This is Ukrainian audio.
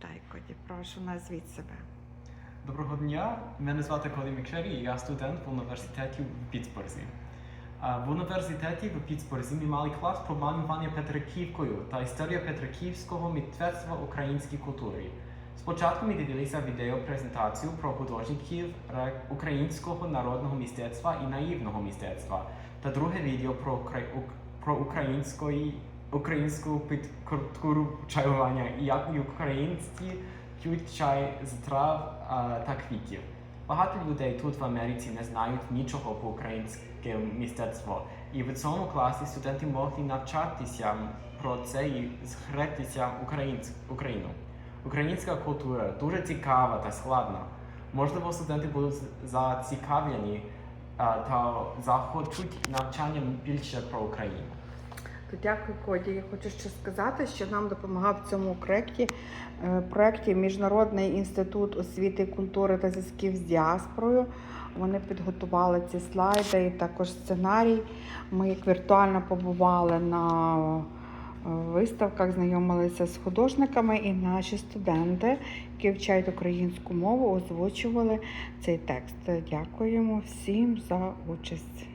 Так, Коді, прошу, назвіть себе. Доброго дня, мене звати Коді Мікшері, і я студент в університеті в Пітсбурзі. В університеті в Пітсбурзі ми мали клас про малювання Петриківкою та історія Петриківського мистецтва українській культурі. Спочатку ми дивилися відеопрезентацію про художників українського народного мистецтва і наївного мистецтва, та друге відео про, про української, українську під- культуру чаювання і як українці п'ють чай з трав та квітів. Багато людей тут в Америці не знають нічого про українське мистецтво, і в цьому класі студенти могли навчатися про це і згретися Україну. Українська культура дуже цікава та складна. Можливо, студенти будуть зацікавлені та захочуть навчання більше про Україну. То дякую, Коді. Я хочу ще сказати, що нам допомагав в цьому проєкті, е, проєкті Міжнародний інститут освіти, культури та зв'язків з діаспорою. Вони підготували ці слайди і також сценарій. Ми як віртуально побували на е, виставках, знайомилися з художниками, і наші студенти, які вчать українську мову, озвучували цей текст. Дякуємо всім за участь.